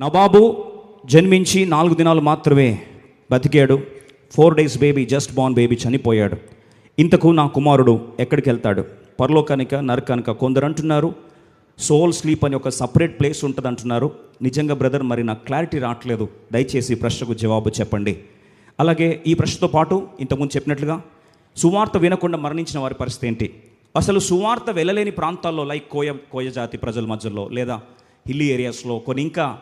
నవాబు జన్మించి నాలుగు దినాలు మాత్రమే బతికాడు. Four days baby just born baby చనిపోయాడు. ఇంతకు నా కుమారుడు ఎక్కడికి వెళ్తాడు? పరలోకానిక నరకానిక కొందరు అంటున్నారు. సోల్ స్లీప్ అని ఒక సపరేట్ ప్లేస్ ఉంటుంది అంటున్నారు. నిజంగా బ్రదర్ మరి నాకు క్లారిటీ రావట్లేదు. దయచేసి ప్రశ్నకు జవాబు చెప్పండి. అలాగే ఈ ప్రశ్నతో పాటు ఇంతకుముందు చెప్పినట్లుగా సువార్త వినకుండా మరణించిన వారి పరిస్థితి ఏంటి? అసలు సువార్త వెళ్ళలేని ప్రాంతాల్లో లైక్ కోయ కోయ జాతి ప్రజల మధ్యలో లేదా హిల్లీ ఏరియాస్లో కొన్ని ఇంకా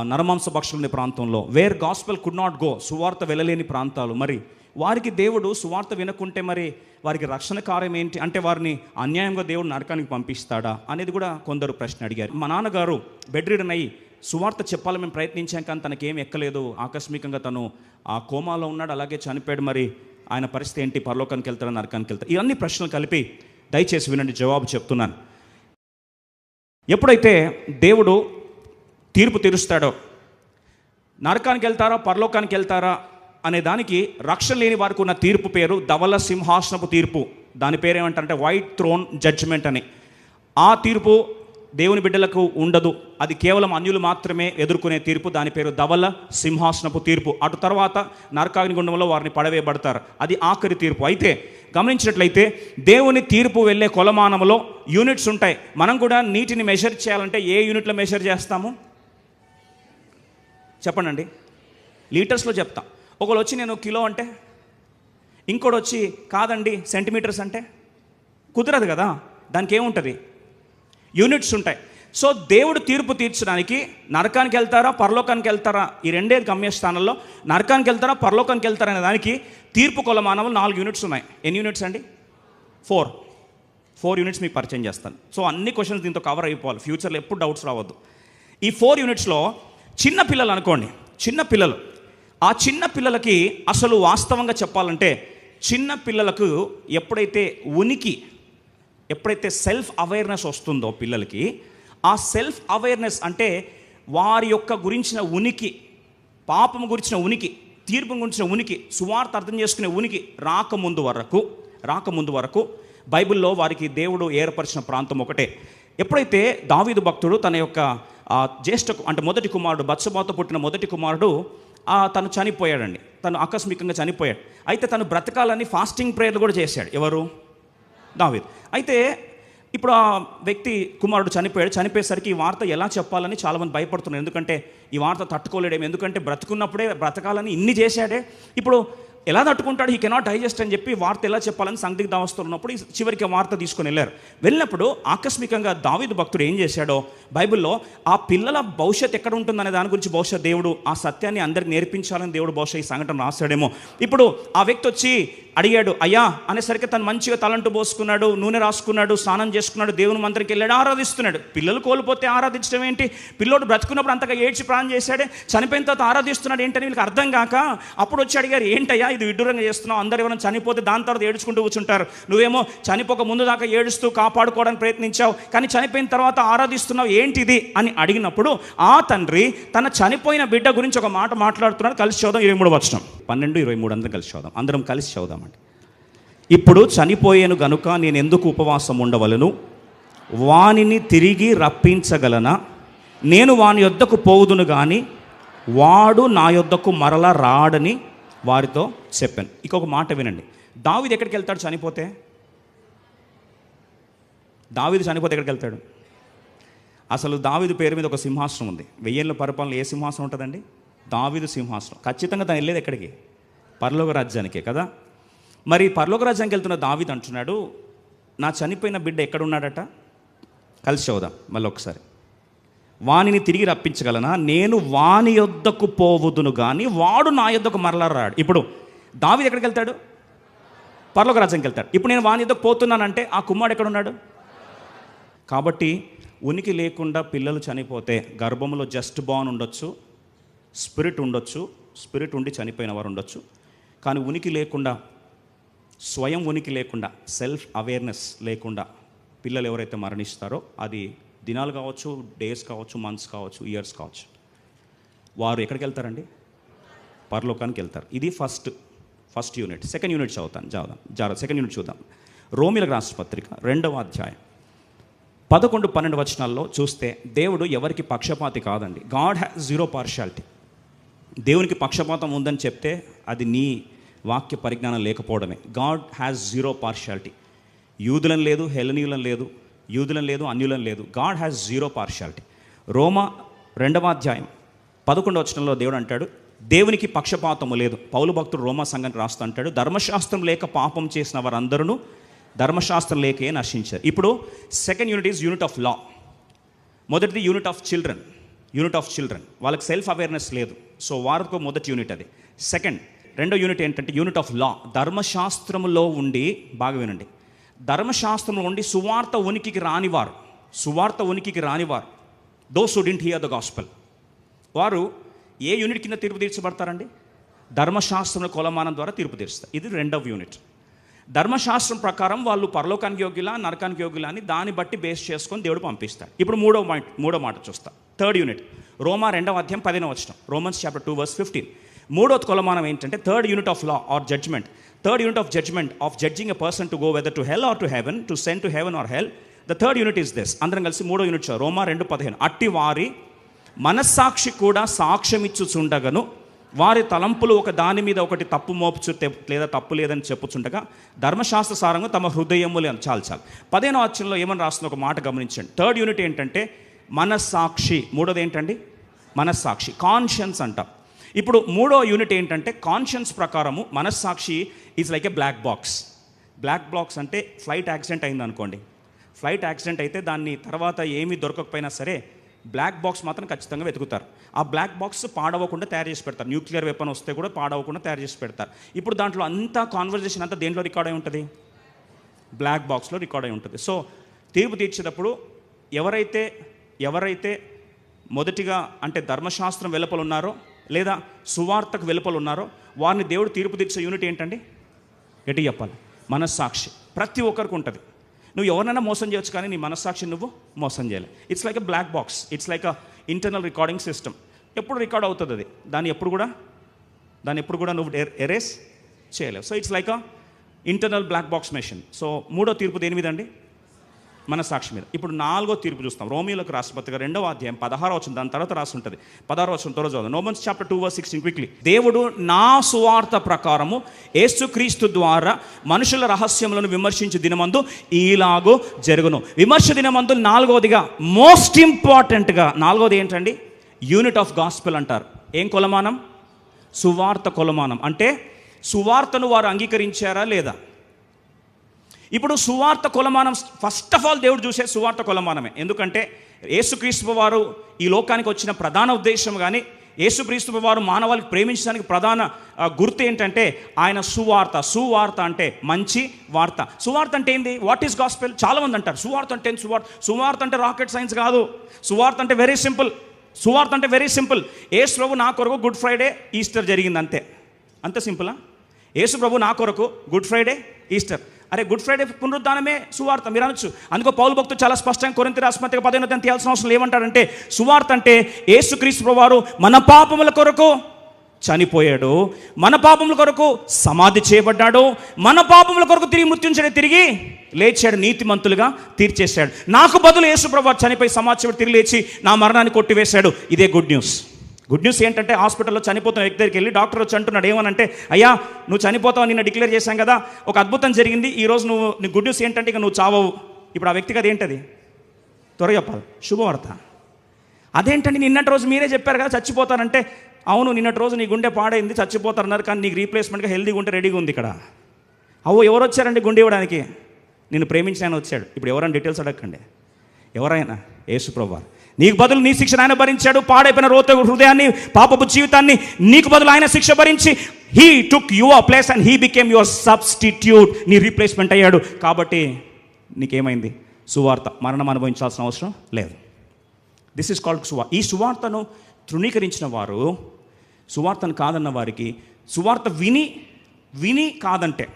నరమాంస భక్షులు ప్రాంతంలో where gospel could not go సువార్త వెళ్ళలేని ప్రాంతాలు. మరి వారికి దేవుడు సువార్త వినకుంటే మరి వారికి రక్షణ కార్యం ఏంటి? అంటే వారిని అన్యాయంగా దేవుడు నరకానికి పంపిస్తాడా? అనేది కూడా కొందరు ప్రశ్న అడిగారు. మా నాన్నగారు బెడ్రీడన్ అయ్యి సువార్త చెప్పాలని మేము ప్రయత్నించాం కానీ తనకేం ఎక్కలేదు. ఆకస్మికంగా తను ఆ కోమాలో ఉన్నాడు అలాగే చనిపోయాడు. మరి ఆయన పరిస్థితి ఏంటి? పరలోకానికి వెళ్తాడా? నరకానికి వెళ్తాడు? ఇవన్నీ ప్రశ్నలు కలిపి దయచేసి వినండి జవాబు చెప్తున్నాను. ఎప్పుడైతే దేవుడు తీర్పు తీరుస్తాడో? నరకానికి వెళ్తారా? పరలోకానికి వెళ్తారా? అనే దానికి రక్షణ లేని వారికి ఉన్న తీర్పు పేరు ధవల సింహాసనపు తీర్పు. దాని పేరు ఏమంటారంటే వైట్ థ్రోన్ జడ్జ్మెంట్ అని. ఆ తీర్పు దేవుని బిడ్డలకు ఉండదు. అది కేవలం అన్యులు మాత్రమే ఎదుర్కొనే తీర్పు. దాని పేరు ధవల సింహాసనపు తీర్పు. అటు తర్వాత నరకాగ్నిగుండంలో వారిని పడవేయబడతారు. అది ఆఖరి తీర్పు. అయితే గమనించినట్లయితే దేవుని తీర్పు వెళ్ళే కొలమానంలో యూనిట్స్ ఉంటాయి. మనం కూడా నీటిని మెషర్ చేయాలంటే ఏ యూనిట్లో మెషర్ చేస్తాము? చెప్పండి లీటర్స్లో చెప్తా. ఒకళ్ళు వచ్చి నేను కిలో అంటే ఇంకోటి వచ్చి కాదండి సెంటీమీటర్స్ అంటే కుదరదు కదా దానికి ఏముంటుంది యూనిట్స్ ఉంటాయి. సో దేవుడు తీర్పు తీర్చడానికి నరకానికి వెళ్తారా పరలోకానికి వెళ్తారా ఈ రెండే గమ్యస్థానంలో నరకానికి వెళ్తారా పరలోకానికి వెళ్తారా అనే దానికి తీర్పు కొలమానంలో నాలుగు యూనిట్స్ ఉన్నాయి. ఎన్ని యూనిట్స్ అండి? ఫోర్. ఫోర్ యూనిట్స్ మీకు పరిచయం చేస్తాను. సో అన్ని క్వశ్చన్స్ దీంతో కవర్ అయిపోవాలి. ఫ్యూచర్లో ఎప్పుడు డౌట్స్ రావద్దు. ఈ ఫోర్ యూనిట్స్లో చిన్న పిల్లలు అనుకోండి చిన్న పిల్లలు. ఆ చిన్న పిల్లలకి అసలు వాస్తవంగా చెప్పాలంటే చిన్న పిల్లలకు ఎప్పుడైతే ఉనికి ఎప్పుడైతే సెల్ఫ్ అవేర్నెస్ వస్తుందో పిల్లలకి ఆ సెల్ఫ్ అవేర్నెస్ అంటే వారి యొక్క గురించిన ఉనికి పాపం గురించిన ఉనికి తీర్పు గురించిన ఉనికి సువార్త అర్థం చేసుకునే ఉనికి రాకముందు వరకు రాకముందు వరకు బైబిల్లో వారికి దేవుడు ఏర్పరిచిన ప్రాంతం ఒకటే. ఎప్పుడైతే దావీదు భక్తుడు తన యొక్క ఆ, జ్యేష్ఠ అంటే మొదటి కుమారుడు బత్సబాతో పుట్టిన మొదటి కుమారుడు తను చనిపోయాడండి. తను ఆకస్మికంగా చనిపోయాడు. అయితే తను బ్రతకాలని ఫాస్టింగ్ ప్రేయర్లు కూడా చేశాడు. ఎవరు? దావీద్. అయితే ఇప్పుడు ఆ వ్యక్తి కుమారుడు చనిపోయాడు. చనిపోయేసరికి ఈ వార్త ఎలా చెప్పాలని చాలామంది భయపడుతున్నారు. ఎందుకంటే ఈ వార్త తట్టుకోలేడేమో? ఎందుకంటే బ్రతుకున్నప్పుడే బ్రతకాలని ఇన్ని చేశాడే. ఇప్పుడు ఎలా తట్టుకుంటాడు? ఈ కెనాట్ డైజెస్ట్ అని చెప్పి వార్త ఎలా చెప్పాలని సందిగ్ధ అవస్థలు ఉన్నప్పుడు చివరికి వార్త తీసుకొని వెళ్ళారు. వెళ్ళినప్పుడు ఆకస్మికంగా దావిదు భక్తుడు ఏం చేశాడో? బైబిల్లో ఆ పిల్లల భవిష్యత్ ఎక్కడ ఉంటుందనే దాని గురించి బహుశా దేవుడు ఆ సత్యాన్ని అందరికి నేర్పించాలని దేవుడు బహుశా ఈ సంఘటన రాశాడేమో. ఇప్పుడు ఆ వ్యక్తి వచ్చి అడిగాడు అయ్యా అనేసరికి తను మంచిగా తలంటు పోసుకున్నాడు నూనె రాసుకున్నాడు స్నానం చేసుకున్నాడు దేవుని మంత్రికి వెళ్ళాడు ఆరాధిస్తున్నాడు. పిల్లలు కోల్పోతే ఆరాధించడం ఏంటి? పిల్లోడు బ్రతుకున్నప్పుడు అంతగా ఏడ్చి ప్రాణం చేశాడే చనిపోయిన తర్వాత ఆరాధిస్తున్నాడు ఏంటని వీళ్ళకి అర్థం కాక అప్పుడు వచ్చి అడిగారు ఏంటయ్యా ఇది విడ్డూరంగా చేస్తున్నావు అందరు ఎవరైనా చనిపోతే దాని తర్వాత ఏడుచుకుంటూ కూర్చుంటారు. నువ్వేమో చనిపోక ముందు దాకా ఏడుస్తూ కాపాడుకోవడానికి ప్రయత్నించావు కానీ చనిపోయిన తర్వాత ఆరాధిస్తున్నావు ఏంటిది అని అడిగినప్పుడు ఆ తండ్రి తన చనిపోయిన బిడ్డ గురించి ఒక మాట మాట్లాడుతున్నాడు. కలిసి చదుదాం ఇరవై మూడు వచ్చినాం పన్నెండు ఇరవై మూడు అందరం కలిసి చదుదాం అందరం కలిసి చదుదామండి ఇప్పుడు చనిపోయాను గనుక నేను ఎందుకు ఉపవాసం ఉండవలను? వానిని తిరిగి రప్పించగలనా? నేను వాని యొద్దకు పోవుదును కానీ వాడు నా యొద్దకు మరలా రాడని వారితో చెప్పాను. ఇంకొక మాట వినండి. దావిది ఎక్కడికి వెళ్తాడు? చనిపోతే? దావిది చనిపోతే ఎక్కడికి వెళ్తాడు? అసలు దావిదు పేరు మీద ఒక సింహాసనం ఉంది. వెయ్యేళ్ళ పరిపాలన ఏ సింహాసనం ఉంటుందండి? దావిదు సింహాసనం. ఖచ్చితంగా తను వెళ్ళేది ఎక్కడికి? పరలోక రాజ్యానికే కదా? మరి పరలోక రాజ్యానికి వెళ్తున్న దావిదు అంటున్నాడు నా చనిపోయిన బిడ్డ ఎక్కడున్నాడట కలిసి చదువుదాం. మళ్ళీ ఒకసారి వానిని తిరిగి రప్పించగలనా? నేను వాని యొద్దకు పోవుదును కానీ వాడు నా యొద్దకు మరలా రాడు. ఇప్పుడు దావిది ఎక్కడికి వెళ్తాడు? పర్లోక రాజ్యానికి వెళ్తాడు. ఇప్పుడు నేను వాని యొద్దకు పోతున్నానంటే ఆ కుమ్మాడు ఎక్కడున్నాడు? కాబట్టి ఉనికి లేకుండా పిల్లలు చనిపోతే గర్భంలో జస్ట్ బాన్ ఉండొచ్చు స్పిరిట్ ఉండొచ్చు స్పిరిట్ ఉండి చనిపోయిన వారు ఉండొచ్చు. కానీ ఉనికి లేకుండా స్వయం ఉనికి లేకుండా సెల్ఫ్ అవేర్నెస్ లేకుండా పిల్లలు ఎవరైతే మరణిస్తారో అది దినాలు కావచ్చు డేస్ కావచ్చు మంత్స్ కావచ్చు ఇయర్స్ కావచ్చు. వారు ఎక్కడికి వెళ్తారండి? పరలోకానికి వెళ్తారు. ఇది first first unit. Second unit చదువుతాను చదువుదాం. జాగ్రత్త సెకండ్ యూనిట్ చూద్దాం. రోమిల రాష్ట్రపత్రిక రెండవ అధ్యాయం. పదకొండు పన్నెండు వచనాల్లో చూస్తే దేవుడు ఎవరికి పక్షపాతి కాదండి. God has zero partiality. దేవునికి పక్షపాతం ఉందని చెప్తే అది నీ వాక్య పరిజ్ఞానం లేకపోవడమే. God has zero partiality. యూదులను లేదు హెలనీయులను లేదు యూదులను లేదు అన్యులను లేదు. God has zero partiality. రోమా రెండవ అధ్యాయం పదకొండు వచనంలో దేవుడు అంటాడు దేవునికి పక్షపాతము లేదు. పౌలు భక్తుడు రోమా సంఘం రాస్తూ అంటాడు ధర్మశాస్త్రం లేక పాపం చేసిన వారందరూ ధర్మశాస్త్రం లేకే నశించారు. ఇప్పుడు second unit is unit of law మొదటిది unit of children unit of children వాళ్ళకి సెల్ఫ్ అవేర్నెస్ లేదు. సో వారికి మొదటి యూనిట్ అది. సెకండ్ రెండో యూనిట్ ఏంటంటే యూనిట్ ఆఫ్ లా ధర్మశాస్త్రములో ఉండి బాగా వినండి. ధర్మశాస్త్రంలో ఉండి సువార్త ఉనికికి రానివారు. సువార్త ఉనికికి రానివారు. Those who didn't hear the gospel వారు ఏ యూనిట్ కింద తీర్పు తీర్చబడతారండి? ధర్మశాస్త్రం కొలమానం ద్వారా తీర్పు తీరుస్తారు. ఇది రెండవ యూనిట్ ధర్మశాస్త్రం ప్రకారం వాళ్ళు పరలోకానికి యోగ్యులా నరకానికి యోగ్యులా అని దాన్ని బట్టి బేస్ చేసుకొని దేవుడు పంపిస్తాడు. ఇప్పుడు మూడో మాట మూడో మాట చూస్తా. థర్డ్ యూనిట్ రోమా రెండవ అధ్యాయం పదిన వచ్చిన Romans chapter two verse fifteen మూడో కొలమానం ఏంటంటే third unit of law or judgement third unit of judgement of judging a person to go whether to hell or to heaven to send to heaven or hell the third unit is this అందరం కలిసి మూడో unit రోమా రెండు పదిహేను. అట్టి వారి మనస్సాక్షి కూడా సాక్ష్యమిచ్చుచుండగను. వారి తలంపులు ఒక దాని మీద ఒకటి తప్పు మోపుచు తె- లేదా తప్పు లేదని చెప్పుచుండగా ధర్మశాస్త్ర సారంగా తమ హృదయములు చాల్చాలి చాలు చాలు. పదిహేనో అచ్చంలో ఏమని రాస్తుంది ఒక మాట గమనించండి. థర్డ్ యూనిట్ ఏంటంటే మనస్సాక్షి. మూడోది ఏంటండి? మనస్సాక్షి. కాన్షియన్స్ అంటాం. ఇప్పుడు మూడో యూనిట్ ఏంటంటే కాన్షియన్స్ ప్రకారము మనస్సాక్షి is like a black box black box అంటే ఫ్లైట్ యాక్సిడెంట్ అయింది అనుకోండి ఫ్లైట్ యాక్సిడెంట్ అయితే దాన్ని తర్వాత ఏమీ దొరకకపోయినా సరే బ్లాక్ బాక్స్ మాత్రం ఖచ్చితంగా వెతుకుతారు. ఆ బ్లాక్ బాక్స్ పాడవకుండా తయారు చేసి పెడతారు. న్యూక్లియర్ వెపన్ వస్తే కూడా పాడవకుండా తయారు చేసి పెడతారు. ఇప్పుడు దాంట్లో అంతా కాన్వర్జేషన్ అంతా దేంట్లో రికార్డ్ అయి ఉంటుంది? బ్లాక్ బాక్స్లో రికార్డ్ అయి ఉంటుంది. సో తీర్పు తీర్చేటప్పుడు ఎవరైతే ఎవరైతే మొదటిగా అంటే ధర్మశాస్త్రం వెలుపలు ఉన్నారో లేదా సువార్తకు వెలుపలు ఉన్నారో వారిని దేవుడు తీర్పు తీర్చే యూనిట్ ఏంటండి? ఎటు చెప్పాలి. మనస్సాక్షి. ప్రతి ఒక్కరికి ఉంటుంది. నువ్వు ఎవరినైనా మోసం చేయొచ్చు కానీ నీ మనస్సాక్షి నువ్వు మోసం చేయాలి it's like a black box it's like a internal recording system ఎప్పుడు రికార్డ్ అవుతుంది అది? దాన్ని ఎప్పుడు కూడా? దాన్ని ఎప్పుడు కూడా నువ్వు ఎరేస్ చేయలేవు. So it's like a internal black box machine so మూడో తీర్పు దేని మీద అండి మన సాక్షి మీద. ఇప్పుడు నాలుగో తీర్పు చూస్తాం. రోమియోలకు రాష్ట్రపతిగా రెండవ అధ్యాయం పదహారో వచ్చిన దాని తర్వాత రాసి ఉంటుంది పదహారో వచ్చిన తర్వాత చదువు Romans chapter two verse sixteen quickly దేవుడు నా సువార్త ప్రకారము యేసుక్రీస్తు ద్వారా మనుషుల రహస్యములను విమర్శించి దినమందు ఈలాగో జరుగును. విమర్శ దినమందు నాలుగవదిగా మోస్ట్ ఇంపార్టెంట్గా నాలుగవది ఏంటండి? యూనిట్ ఆఫ్ గాస్పెల్ అంటారు. ఏం కొలమానం? సువార్త కొలమానం. అంటే సువార్తను వారు అంగీకరించారా లేదా? ఇప్పుడు సువార్త కొలమానం ఫస్ట్ ఆఫ్ ఆల్ దేవుడు చూసే సువార్త కొలమానమే. ఎందుకంటే యేసుక్రీస్తు వారు ఈ లోకానికి వచ్చిన ప్రధాన ఉద్దేశం కానీ యేసుక్రీస్తు వారు మానవాళికి ప్రేమించడానికి ప్రధాన గుర్తు ఏంటంటే ఆయన సువార్త. సువార్త అంటే మంచి వార్త. సువార్త అంటే ఏంది? వాట్ ఈస్ గాస్పెల్ చాలామంది అంటారు సువార్త అంటే సువార్త? సువార్త అంటే రాకెట్ సైన్స్ కాదు. సువార్త అంటే వెరీ సింపుల్ సువార్త అంటే వెరీ సింపుల్ యేసు ప్రభు నా కొరకు గుడ్ ఫ్రైడే ఈస్టర్ జరిగింది అంతే. అంత సింపులా? యేసు ప్రభు నా కొరకు గుడ్ ఫ్రైడే ఈస్టర్ అరే గుడ్ ఫ్రైడే పునరుద్ధానమే సువార్త. మీరు అనొచ్చు. అందుకో పౌరు భక్తులు చాలా స్పష్టంగా కొరింత రాష్ట్రపతిగా పదిహేను తేదీ తీయాల్సిన అవసరం లేదు. ఏమంటాడంటే సువార్త అంటే ఏసుక్రీస్తు ప్రభు వారు మన పాపముల కొరకు చనిపోయాడు. మన పాపముల కొరకు సమాధి చేయబడ్డాడు. మన పాపముల కొరకు తిరిగి మృత్యుంచడే తిరిగి లేచాడు నీతిమంతులుగా తీర్చేశాడు. నాకు బదులు యేసు ప్రభు చనిపోయి సమాధి తిరిగి లేచి నా మరణాన్ని కొట్టివేశాడు. ఇదే గుడ్ న్యూస్. గుడ్ న్యూస్ ఏంటంటే హాస్పిటల్లో చనిపోతున్న వ్యక్తి దగ్గరికి వెళ్ళి డాక్టర్ వచ్చి అంటున్నాడు ఏమనంటే అయ్యా నువ్వు చనిపోతావు నిన్న డిక్లేర్ చేశాం కదా ఒక అద్భుతం జరిగింది ఈ రోజు నువ్వు నీ గుడ్ న్యూస్ ఏంటంటే ఇక నువ్వు చావవు. ఇప్పుడు ఆ వ్యక్తికి అది ఏంటది? త్వరగా చెప్పాలి. శుభవార్త. అదేంటండి నిన్నటి రోజు మీరే చెప్పారు కదా చచ్చిపోతానంటే అవును నిన్నటి రోజు నీ గుండె పాడైంది చచ్చిపోతారన్నారు కానీ నీకు రీప్లేస్మెంట్గా హెల్దీగా ఉంటే రెడీగా ఉంది ఇక్కడ. అవు ఎవరు వచ్చారండి గుండె ఇవ్వడానికి? నేను ప్రేమించిన ఆయన వచ్చాడు. ఇప్పుడు ఎవరైనా డీటెయిల్స్ అడగండి ఎవరైనా? యేసుప్రభు నీకు బదులు నీ శిక్షను ఆయన భరించాడు పాడైపోయిన రోత హృదయాన్ని పాపపు జీవితాన్ని నీకు బదులు ఆయన శిక్ష భరించి he took your place and he became your substitute నీ రీప్లేస్మెంట్ అయ్యాడు. కాబట్టి నీకేమైంది? సువార్త. మరణం అనుభవించాల్సిన అవసరం లేదు. దిస్ ఇస్ కాల్డ్ సువార్ ఈ సువార్తను తృణీకరించిన వారు సువార్తను కాదన్న వారికి సువార్త విని విని కాదంటే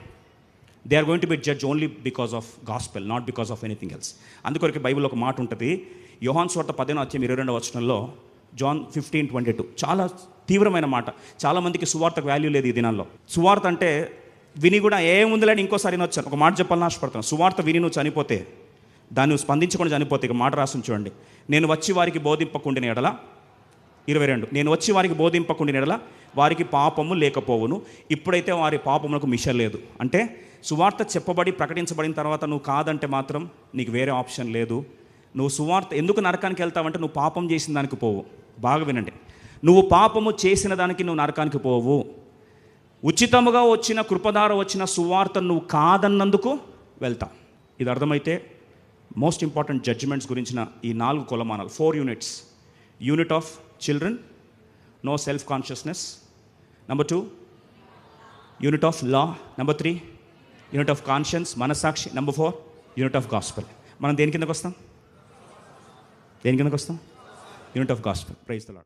they are going to be judge only because of gospel not because of anything else అందుకొరకు బైబిల్ ఒక మాట ఉంటుంది యోహాన్ స్వార్త పదిహేను అధ్యాయం ఇరవై రెండవ వచనంలో జాన్ ఫిఫ్టీన్ ట్వంటీ టూ. చాలా తీవ్రమైన మాట. చాలామందికి సువార్తకు వాల్యూ లేదు ఈ దినాల్లో. సువార్త అంటే విని కూడా ఏముందిలేని ఇంకోసారి వచ్చాను ఒక మాట చెప్పాలని ఆశపడుతున్నాను. సువార్త విని నువ్వు చనిపోతే దాన్ని నువ్వు స్పందించకుండా చనిపోతే ఇక మాట రాసి చూడండి. నేను వచ్చి వారికి బోధింపకుండిన ఎడల ఇరవై రెండు. నేను వచ్చి వారికి బోధింపకుండిన ఎడల వారికి పాపము లేకపోవును. ఇప్పుడైతే వారి పాపములకు మిషన్ లేదు. అంటే సువార్త చెప్పబడి ప్రకటించబడిన తర్వాత నువ్వు కాదంటే మాత్రం నీకు వేరే ఆప్షన్ లేదు. నువ్వు సువార్త ఎందుకు నరకానికి వెళ్తావంటే నువ్వు పాపం చేసిన దానికి పోవు. బాగా వినండి. నువ్వు పాపము చేసిన దానికి నువ్వు నరకానికి పోవు. ఉచితముగా వచ్చిన కృపధార వచ్చిన సువార్త నువ్వు కాదన్నందుకు వెళ్తావు ఇది అర్థమైతే మోస్ట్ ఇంపార్టెంట్ జడ్జిమెంట్స్ గురించిన ఈ నాలుగు కొలమానాలు four units unit of children no self consciousness number two unit of law number three unit of conscience మనసాక్షి number four unit of gospel మనం దేని కిందకు వస్తాం? దేని కిందకు వస్తాం? Unit of gospel praise తలాడు